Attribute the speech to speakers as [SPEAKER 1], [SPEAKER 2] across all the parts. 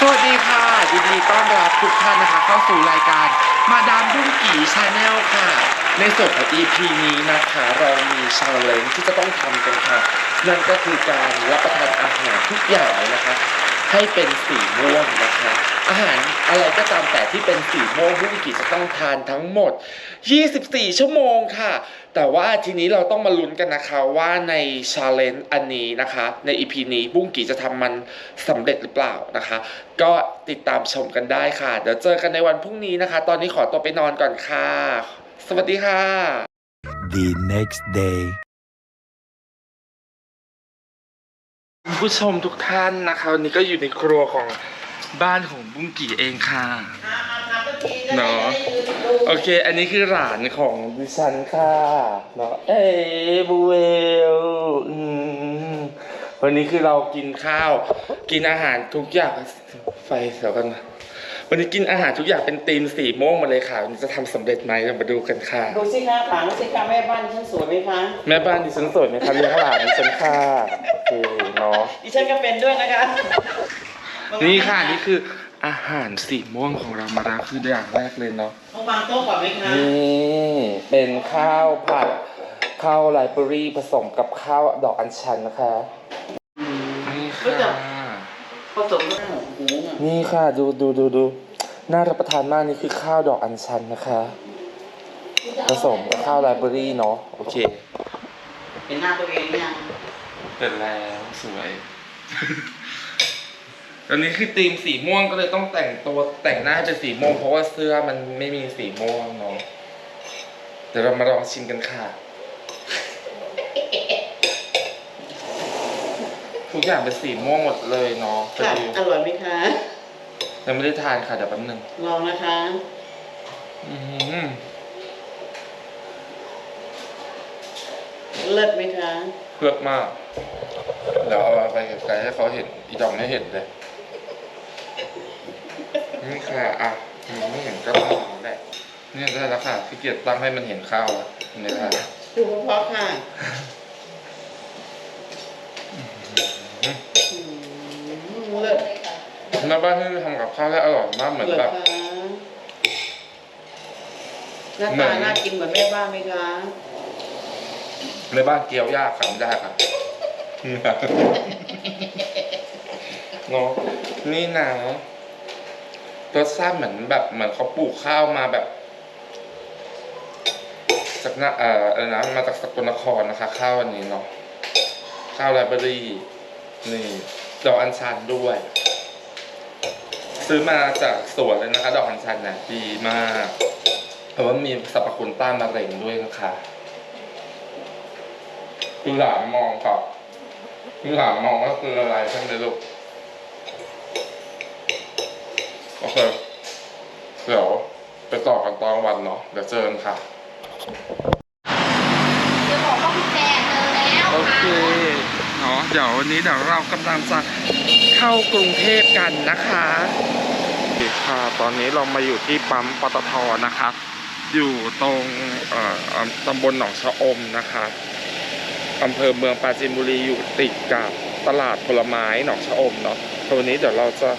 [SPEAKER 1] สวัสดีค่ะยินดีต้อนรับทุกท่านนะคะเข้าสู่รายการมาดามรุ่งกี่ชาแนลค่ะ ในส่วนของ EP นี้นะคะเรามีชาเลนที่จะต้องทำกันค่ะ นั่นก็คือการรับประทานอาหารทุกอย่างนะคะ ให้เป็นสีม่วงนะคะ อาหารอะไรก็ตามแต่ที่เป็นสีม่วงรุ่งกี่จะต้องทานทั้งหมด 24 ชั่วโมงค่ะ แต่ว่าทีนี้เราต้องมาลุ้นกันนะคะว่าในชาเลนจ์อันนี้นะคะ ใน EP นี้บุ้งกี่จะทำมันสำเร็จหรือเปล่านะคะ ก็ติดตามชมกันได้ค่ะ เดี๋ยวเจอกันในวันพรุ่งนี้นะคะ ตอนนี้ขอตัวไปนอนก่อนค่ะ สวัสดีค่ะ
[SPEAKER 2] The next day.
[SPEAKER 1] คุณผู้ชมทุกท่านนะคะวันนี้ก็อยู่ในครัวของบ้านของบุ้งกี่เองค่ะเนาะ โอเค อันนี้คือหลานของดิฉันค่ะเนาะเอ้ยบูเวลอืมวันนี้คือเรากินข้าว กินอาหารทุกอย่างไฟเสียวกันนะวันนี้กินอาหารทุกอย่างเป็นธีมสีม่วงหมาเลยค่ะวันนี้จะทำสำเร็จไหมเรามาดูกันค่ะ
[SPEAKER 3] ดูสิคะถามสิคะแม่บ้านฉันสวยไหมคะ
[SPEAKER 1] แม่บ้านดิฉันสวยไหมคะเลี้ยงหลานดิฉันค่ะโอเคเนาะ
[SPEAKER 3] ดิฉันก็เป็นด้วยนะคะ
[SPEAKER 1] นี่ค่ะนี่คือ อาหารสีม่วงของเรามาแล้วคืออย่างแรกเลยเนาะ
[SPEAKER 3] ต้องวางโต๊ะก่อนไหมคะ
[SPEAKER 1] นี่เป็นข้าวผัดข้าวไรเบอรี่ผสมกับข้าวดอกอัญชันนะคะนี่ค่ะ
[SPEAKER 3] ผสมกับหมูหูอะ
[SPEAKER 1] นี่ค่ะ ดูดูดูดูน่ารับประทานมากนี่คือข้าวดอกอัญชันนะคะ ผสมกับข้าวไรเบอรี่เนาะโอเค
[SPEAKER 3] เห็นหน้าตัวเองยัง
[SPEAKER 1] เป็นแล้วสวย ตอนนี้คือธีมสีม่วงก็เลยต้องแต่งตัวแต่งหน้าให้เป็นสีม่วงเพราะว่าเสื้อมันไม่มีสีม่วงเนาะเดี๋ยวเรามาลองชิมกันค่ะ ทุกอย่างเป็นสีม่วงหมดเลยเนาะไป
[SPEAKER 3] ค่ะ
[SPEAKER 1] ดู
[SPEAKER 3] อร่อยไหมคะ
[SPEAKER 1] ยังไม่ได้ทานค่ะเดี๋ยวแป๊บนึง
[SPEAKER 3] ลองนะคะ
[SPEAKER 1] อื้อหือ
[SPEAKER 3] เลิศไหมคะ
[SPEAKER 1] เลือกมาก เดี๋ยวเอาไปไกลๆให้เขาเห็น อีดองไม่เห็นเลย นี่ค่ะอะมันไม่เห็นก็ต้องอย่างนี้แหละเนี่ยได้แล้วค่ะพี่เกียรติตั้งให้มันเห็นข้าวแล้วนี่ได้แล้ว
[SPEAKER 3] ดูเพราะๆค่ะอืมเลิศ
[SPEAKER 1] แม่บ้านที่ทำกับข้าวได้อร่อยมากเหมือน
[SPEAKER 3] เลิศ
[SPEAKER 1] แบบ
[SPEAKER 3] ค่ะหน้า
[SPEAKER 1] เหมื
[SPEAKER 3] ตา
[SPEAKER 1] อน
[SPEAKER 3] น่ากินเหมือนแม่บ้านไหมคะ
[SPEAKER 1] ในบ้านเกี๊ยวยากค่ะไม่ได้ค่ะเนาะนี่นะ รสชาติเหมือนแบบเหมือนเขาปลูกข้าวมาแบบ จากน้าเอ่ออะไรนะมาจากสกลนครนะคะ ข้าวอันนี้เนาะข้าวไรเบอรี่นี่ดอกอัญชันด้วย ซื้อมาจากสวนเลยนะคะ ดอกอัญชันเนี่ยดีมากเพราะว่ามีสรรพคุณต้านมะเร็งด้วยนะคะคือหลานมองครับคือหลานมองว่าคืออะไรใช่ไหมลูกโอ เค เดี๋ยวไปต่อกันตอนวันเนาะ เดี๋ยวเจอกันค่ะ
[SPEAKER 4] เดี๋ยวบอกว่าคุณแจเจอแล้ว
[SPEAKER 1] โอเค
[SPEAKER 4] ค่ะ
[SPEAKER 1] เนาะ เดี๋ยววันนี้เดี๋ยวเรากำลังจะเข้ากรุงเทพกันนะคะค่ะ ตอนนี้เรามาอยู่ที่ปั๊มปตทนะครับอยู่ตรงเอ่อตำบลหนองชะอมนะคะอำเภอเมืองปราจีนบุรีอยู่ติดกับตลาดผลไม้หนองชะอมเนาะวันนี้เดี๋ยวเราจะ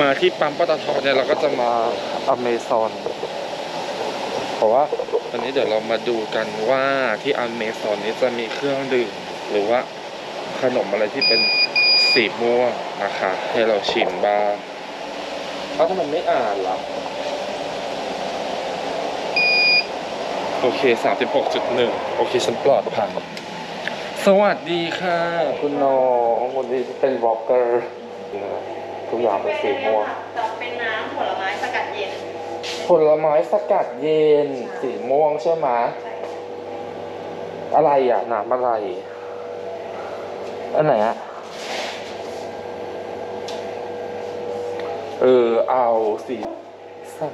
[SPEAKER 1] มาที่ปั๊มปตทเนี่ยเราก็จะมาอเมซอนเพราะว่าวันนี้เดี๋ยวเรามาดูกันว่าที่อเมซอนนี้จะมีเครื่องดื่มหรือว่าขนมอะไรที่เป็นสีม่วงนะคะ ให้เราชิมบ้างเขาทำไมไม่อ่านล่ะโอเค36.1โอเคฉันปลอดภัยสวัสดีค่ะ คุณน้องวันนี้เป็นบล็อกเกอร์ ทุกอย่างเป็นสีม่วง
[SPEAKER 4] จะเป็นน้ำผลไม้สกัดเย็น
[SPEAKER 1] ผลไม้สกัดเย็น สีม่วงใช่ไหมอะไรอะน้ำอะไรอันไหนอะเออเอาสีสั่ง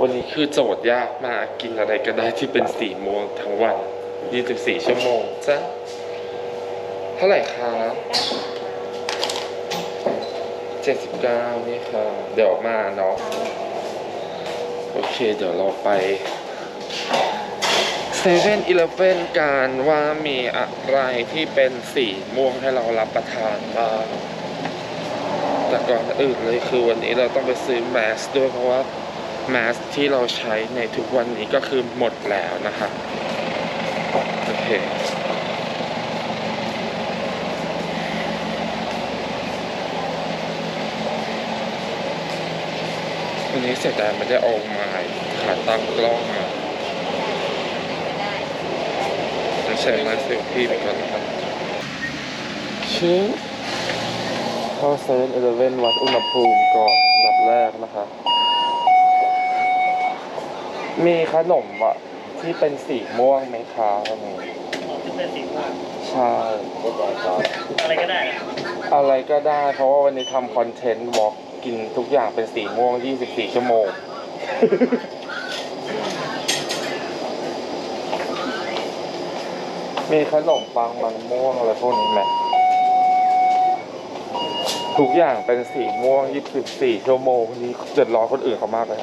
[SPEAKER 1] วันนี้คือโจทย์ยากมากกินอะไรก็ได้ที่เป็นสีม่วงทั้งวัน 24 ชั่วโมงจ้ะเท่าไหร่คะ 79 นี่ค่ะ เดี๋ยวมาเนาะโอเค เดี๋ยวเราไปเซเว่นอีเลฟเว่นกันว่ามีอะไรที่เป็นสีม่วงให้เรารับประทานบ้างแต่ก่อนอื่นเลยคือวันนี้เราต้องไปซื้อแมสด้วยเพราะว่าแมสที่เราใช้ในทุกวันนี้ก็คือหมดแล้วนะคะโอเค วันนี้เสียดายไม่ได้เอาไม้ขาตั้งกล้องมาจะใช้ไม้เซลฟี่ไปก่อนนะครับชื่อเข้าเซเว่นอีเลเว่นวัดอุณหภูมิก่อนอันดับแรกนะครับมีขนมอะที่เป็นสีม่วงไหมคะวันนี้
[SPEAKER 5] ที่เป็นสีม่วง
[SPEAKER 1] ใช่
[SPEAKER 5] อะไรก็ได้นะ
[SPEAKER 1] อะไรก็ได้เพราะว่าวันนี้ทำคอนเทนต์วอล์ก กินทุกอย่างเป็นสีม่วง 24 ชั่วโมง มีขนมปังมันม่วงอะไรพวกนี้ไหมทุกอย่างเป็นสีม่วง 24 ชั่วโมงนี้เดือดร้อนคนอื่นเขามากเลย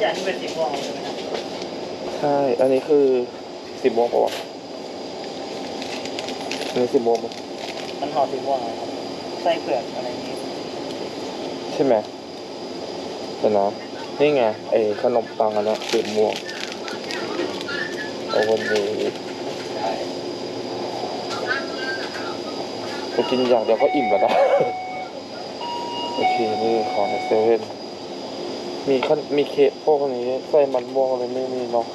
[SPEAKER 5] อย่างที่เป็นสีม่วงใช่ไหมครับ
[SPEAKER 1] ใช่ อันนี้คือสีม่วงปะวะ อันนี้สีม่วงปะ
[SPEAKER 5] มันห่อสีม่วงนะครับไส้เผือกอะไรอย่างนี้
[SPEAKER 1] ใช่ไหมเดี๋ยวนะนี่ไงไอ้ขนมปังอันเนี้ยสีม่วงเอาวันนี้ไปกินอย่างเดียวก็อิ่มแล้วนะ โอเค นี่ของในเซเว่นมีขนมีเค้กพวกนี้ใส่มันม่วงอะไรไม่มีเนาะ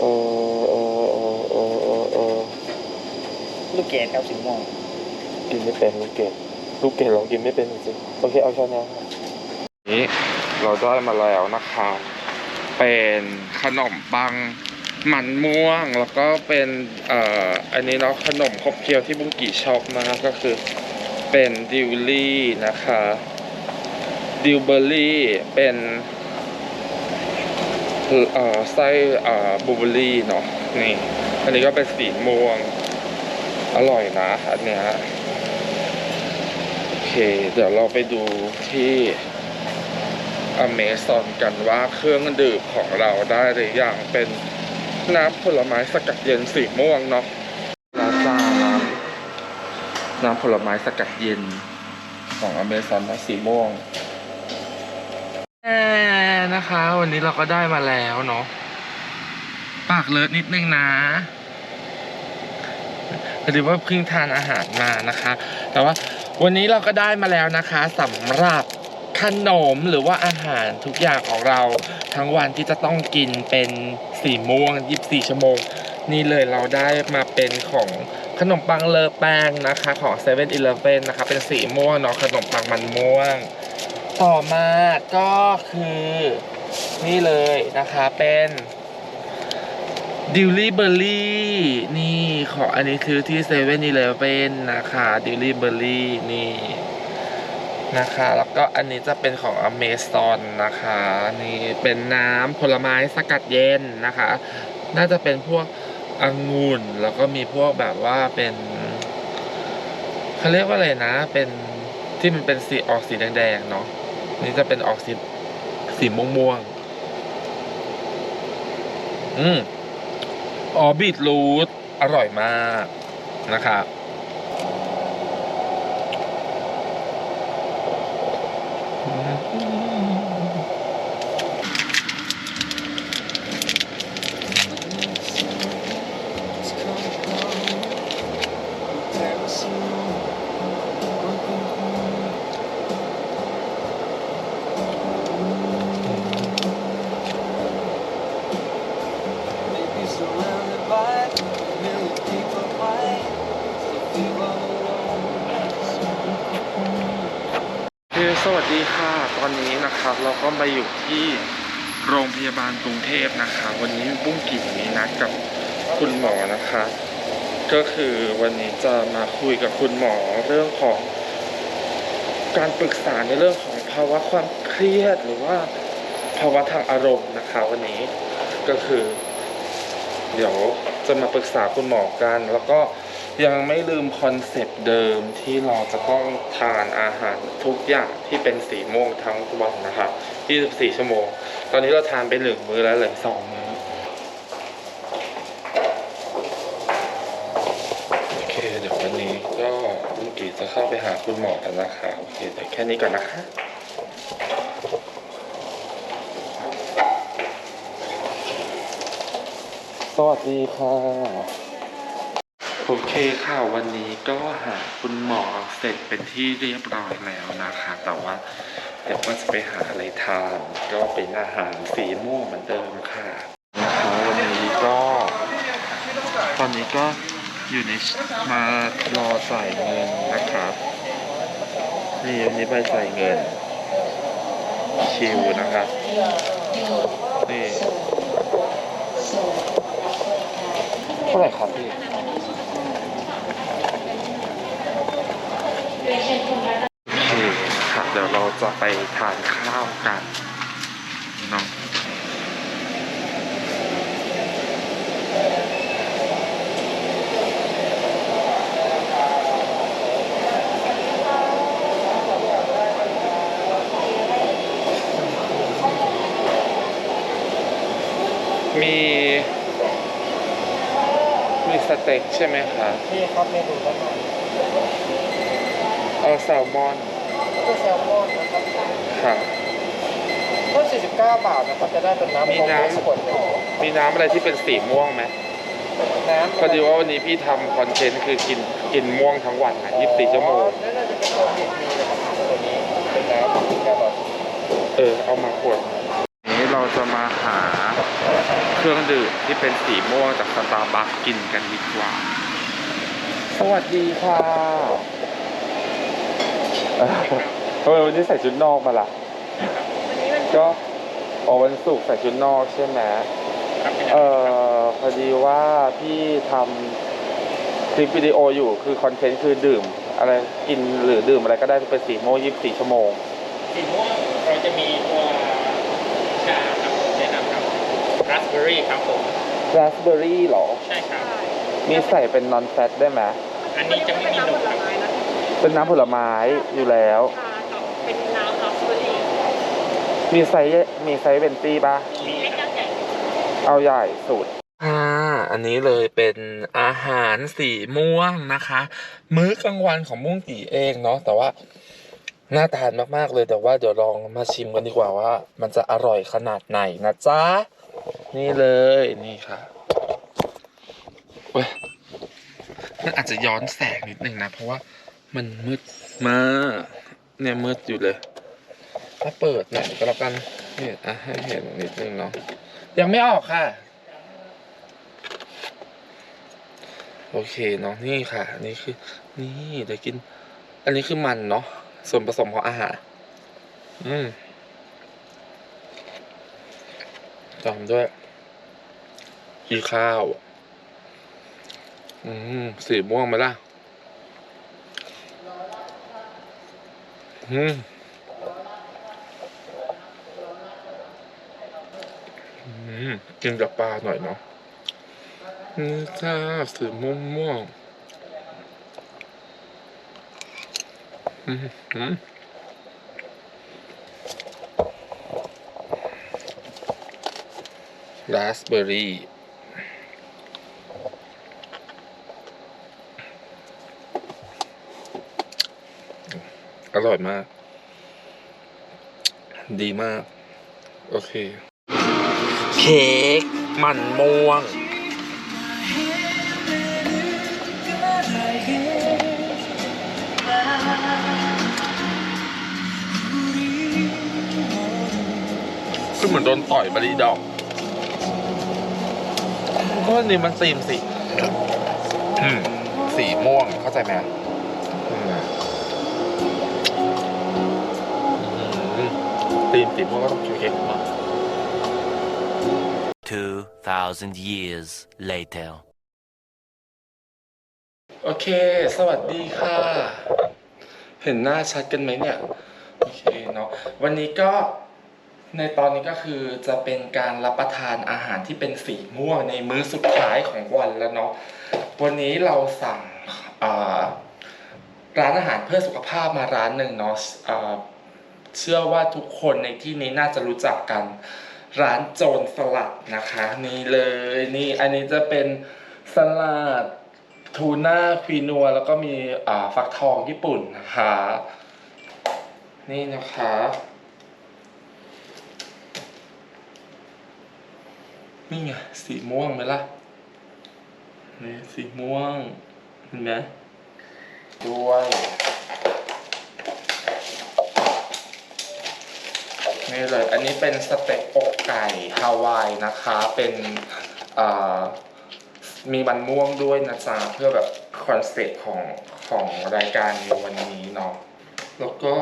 [SPEAKER 1] เออเออเออเออเออเออ
[SPEAKER 5] ลูกเกดครับสีม่วง
[SPEAKER 1] กินไม่เป็นลูกเกดลูกเกดเรากินไม่เป็นจริงๆโอเคเอาช้อนนี้นี้เราได้มาแล้วนะคะเป็นขนมปังมันม่วงแล้วก็เป็นเอ่ออันนี้เนาะขนมขบเคี้ยวที่บุ้งกี่ชอบมากก็คือเป็นดิวลี่นะคะดิวเบอร์รี่เป็นเอ่อไส้เอ่อบลูเบอร์รี่เนาะนี่อันนี้ก็เป็นสีม่วง อร่อยนะอันเนี้ยโอเค เดี๋ยวเราไปดูที่อเมซอนกันว่าเครื่องดื่มของเราได้หรือยังเป็นน้ำผลไม้สกัดเย็นสีม่วงเนาะลาซาน้ำน้ำผลไม้สกัดเย็นของอเมซอนนะสีม่วงแน่นะคะ วันนี้เราก็ได้มาแล้วเนาะปากเลิศนิดนึงนะ หรือว่าเพิ่งทานอาหารมานะคะ แต่ว่าวันนี้เราก็ได้มาแล้วนะคะสำหรับขนมหรือว่าอาหารทุกอย่างของเราทั้งวันที่จะต้องกินเป็นสีม่วง 24 ชั่วโมง นี่เลยเราได้มาเป็นของขนมปังเลอแป้งนะคะของ7 e เ e ่ e อนะคะเป็นสีม่วงเนาะขนมปังมันม่วง ต่อมาก็คือ นี่เลยนะคะเป็น ดิวลี่เบอร์รี่นี่ขออันนี้คือที่เซเว่นอีเลฟเว่นนะคะดิวลี่เบอร์รี่นี่นะคะ แล้วก็อันนี้จะเป็นของอเมซอนนะคะ นี่เป็นน้ำผลไม้สกัดเย็นนะคะ น่าจะเป็นพวกองุ่นแล้วก็มีพวกแบบว่าเป็นเขาเรียกว่าอะไรนะ เป็นที่มันเป็นสีออกสีแดงๆเนาะนี่จะเป็นออกสีสีม่วงม่วงๆอืม อ๋อบีทรูทอร่อยมากนะครับ ดีค่ะ ตอนนี้นะครับ เราก็มาอยู่ที่โรงพยาบาลกรุงเทพนะคะ วันนี้บุ้งกิ่งมีนัดกับคุณหมอนะคะ ก็คือวันนี้จะมาคุยกับคุณหมอเรื่องของการปรึกษาในเรื่องของภาวะความเครียดหรือว่าภาวะทางอารมณ์นะคะ วันนี้ก็คือ เดี๋ยวจะมาปรึกษาคุณหมอกัน แล้วก็ ยังไม่ลืมคอนเซปต์เดิมที่เราจะต้องทานอาหารทุกอย่างที่เป็นสีม่วงทั้งวันนะคะ24 ชั่วโมง ตอนนี้เราทานไปหนึ่งมื้อแล้วเหลือสองมื้อโอเคเดี๋ยววันนี้ก็คุณหมอกันนะคะโอเคแต่แค่นี้ก่อนนะคะสวัสดีค่ะ โอเคค่ะวันนี้ก็หาคุณหมอเสร็จเป็นที่เรียบร้อยแล้วนะคะ แต่ว่าเดี๋ยวก็จะไปหาอะไรทานก็เป็นอาหารสีม่วงเหมือนเดิมค่ะนะคะวันนี้ก็ ตอนนี้ก็อยู่ในมารอจ่ายเงินนะครับนี่วันนี้ไปจ่ายเงินคิวนะครับนี่เท่าไหร่ครับพี่ โอเคค่ะเดี๋ยวเรา จะไปทานข้าวกันเนาะมีมีสเต็กใช่ไหมคะ
[SPEAKER 5] พี่ครับเมนูด้านหน้า
[SPEAKER 1] เอาแซลมอน
[SPEAKER 5] ก็แซลมอนนะครับ
[SPEAKER 1] ค่ะ
[SPEAKER 5] ก็49 บาทนะครับจะได้เป็นน้ำ
[SPEAKER 1] มี
[SPEAKER 5] โค้ก
[SPEAKER 1] น้ำ
[SPEAKER 5] เอสขวดหนึ่ง
[SPEAKER 1] มีน้ำอะไรที่เป็นสีม่วงไหม
[SPEAKER 5] น้ำ
[SPEAKER 1] พอดีว่าวันนี้พี่ทำคอนเทนต์คือกินกินม่วงทั้งวันอะ24ชั่วโมง
[SPEAKER 5] อ๋อนั่นน่าจะเป็นตัวผิดมีนะครับตัวนี้เป็นน้ำแก้วหลอด
[SPEAKER 1] เออ เอามาขวดนี้เราจะมาหาเครื่องดื่มที่เป็นสีม่วงจากสตาร์บัคกินกันดีกว่า สวัสดีค่ะเอ้า ทำไมวันนี้ใส่ชุดนอกมาล่ะก็อ๋อวันศุกร์ใส่ชุดนอกใช่ไหมเออพอดีว่าพี่ทำคลิปวิดีโออยู่คือคอนเทนต์คือดื่ม อะไรกินหรือดื่มอะไรก็ได้ที่เป็นสีม่วง24ชั่วโมง
[SPEAKER 6] สีม่วงเราจะมีตัวชาครับแนะนำครับราสเบอร์รี่ครับผม
[SPEAKER 1] ราสเบอร์รี่หรอ
[SPEAKER 6] ใช่ครับ
[SPEAKER 1] มีใส่เป็นนอนแฟตได้ไหม
[SPEAKER 6] อันนี้จะไม่มีนมครับ
[SPEAKER 1] เป็นน้ำผลไม้อยู่แล้ว
[SPEAKER 4] เป็นน้ำราสเบอร์รี่
[SPEAKER 1] มีไซส์มีไซส์เวนตี้ปะ
[SPEAKER 4] เล็ก
[SPEAKER 6] ครับ
[SPEAKER 4] จังใหญ่
[SPEAKER 1] เอาใหญ่สุดอ่าอันนี้เลยเป็นอาหารสีม่วงนะคะ มื้อกลางวันของม่วงตีเองเนาะแต่ว่าน่าทานมากๆเลยแต่ว่าเดี๋ยวลองมาชิมกันดีกว่าว่า มันจะอร่อยขนาดไหนนะจ๊ะ นี่เลยนี่ค่ะเว้ยมันอาจจะย้อนแสงนิดนึงนะ เพราะว่ามันมืดมากเนี่ยมืดอยู่เลย ถ้าเปิดหน่อยก็แล้วกันนี่อะให้เห็นนิดนึงเนาะยังไม่ออกค่ะ โอเคเนาะนี่ค่ะนี่คือ นี่เดี๋ยวกิน อันนี้คือมันเนาะส่วนผสมของอาหารอืมตามด้วยอีข้าว อืมสีม่วงไหมล่ะ อืม อืม กินกับปลาหน่อยเนาะนี่จ้าสีม่วงม่วงอืมอืมราสเบอร์รี่อร่อยมาก ดีมาก โอเค เค้กมันม่วง คือเหมือนโดนต่อยมารีดอกก็นี่มันตีมสีอืมสีม่วงเข้าใจไหมอืมอืมตีมสีม่วงก็ต้องเค้กมา
[SPEAKER 2] 2,000 years later.
[SPEAKER 1] โอเค สวัสดีค่ะ เห็นหน้าชัดกันไหมเนี่ย โอเคเนาะ วันนี้ก็ในตอนนี้ก็คือจะเป็นการรับประทานอาหารที่เป็นสีม่วงในมื้อสุดท้ายของวันแล้วเนาะ วันนี้เราสั่งร้านอาหารเพื่อสุขภาพมาร้านหนึ่งเนาะเชื่อว่าทุกคนในที่นี้น่าจะรู้จักกัน ร้านโจรสลัดนะคะ นี่เลยนี่อันนี้จะเป็นสลัดทูน่าควีนัว แล้วก็มีอ่าฟักทองญี่ปุ่นนะคะ นี่นะคะนี่ไงสีม่วงไหมล่ะนี่สีม่วงเห็นไหมด้วย นี่เลยอันนี้เป็นสเต็กอกไก่ฮาวายนะคะ เป็นมีมันม่วงด้วยนะจ๊ะเพื่อแบบคอนเซ็ปต์ของของรายการในวันนี้เนาะแล้วก็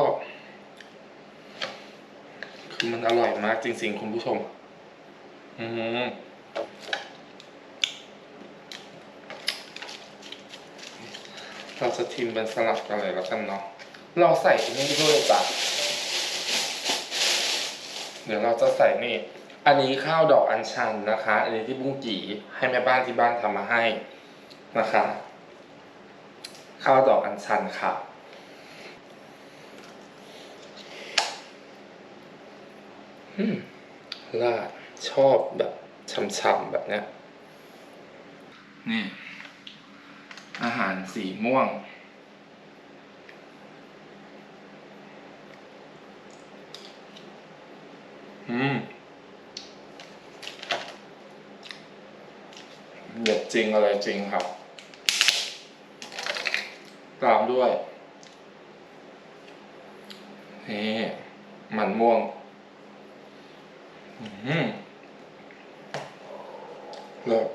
[SPEAKER 1] คือมันอร่อยมากจริงๆ คุณผู้ชม อืมเราจะทิมเป็นสลัดกันเลยแล้วกันเนาะเราใส่อันนี้ด้วยจ้ะ เดี๋ยวเราจะใส่นี่อันนี้ข้าวดอกอัญชันนะคะ อันนี้ที่บุ้งกีให้แม่บ้านที่บ้านทำมาให้นะคะ ข้าวดอกอัญชันค่ะอืมลาดชอบแบบช่ำๆแบบเนี้ย นี่ อาหารสีม่วง อืมเด็ดจริงอะไรจริงครับ ตามด้วย นี่มันม่วง อืมเลิศ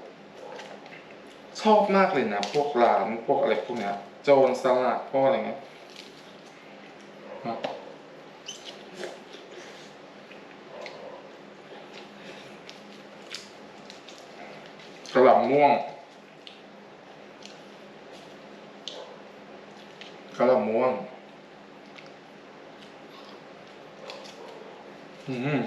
[SPEAKER 1] ชอบมากเลยนะ พวกร้านพวกอะไรพวกเนี้ยโจนสลัดพวกอะไรเงี้ยนะกระหล่ำ ม่วงกระหล่ำม่วง อืม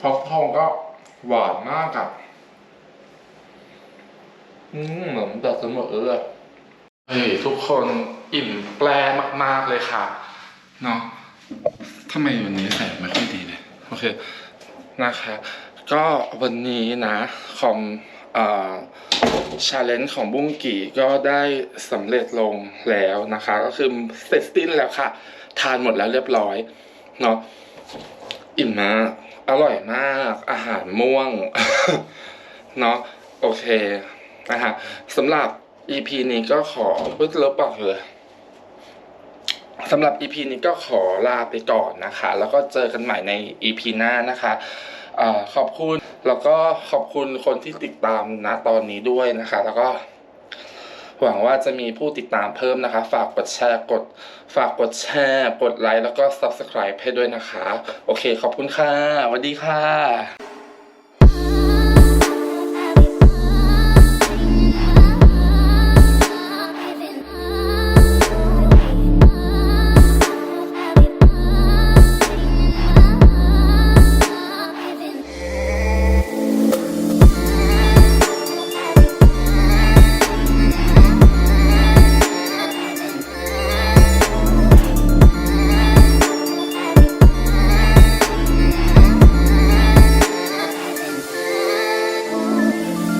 [SPEAKER 1] พอกทองก็หวานมากอะอืมเหมือนแบบสมอเลยเฮ้ยทุกคนอิ่มแปลมาก ๆ เลยค่ะ เนาะทำไมวันนี้แสงไม่ค่อยดีเลย โอเค นะคะ ก็วันนี้นะคอมอ่าชาเลนจ์ของบุ้งกี่ก็ได้สำเร็จลงแล้วนะคะ ก็คือเสร็จสิ้นแล้วค่ะ ทานหมดแล้วเรียบร้อยเนาะอิ่มมากอร่อยมาก อาหารม่วงเนาะโอเคนะฮะสำหรับ EP นี้ก็ขอพิ่งลบบอกเลยสำหรับ EP นี้ก็ขอลาไปก่อนนะคะ แล้วก็เจอกันใหม่ใน EP หน้านะคะอขอบคุณแล้วก็ขอบคุณคนที่ติดตามนะตอนนี้ด้วยนะคะ แล้วก็ หวังว่าจะมีผู้ติดตามเพิ่มนะคะ ฝากกดแชร์กด ฝากกดแชร์ กดไลค์แล้วก็ Subscribe ให้ด้วยนะคะ โอเค ขอบคุณค่ะสวัสดีค่ะ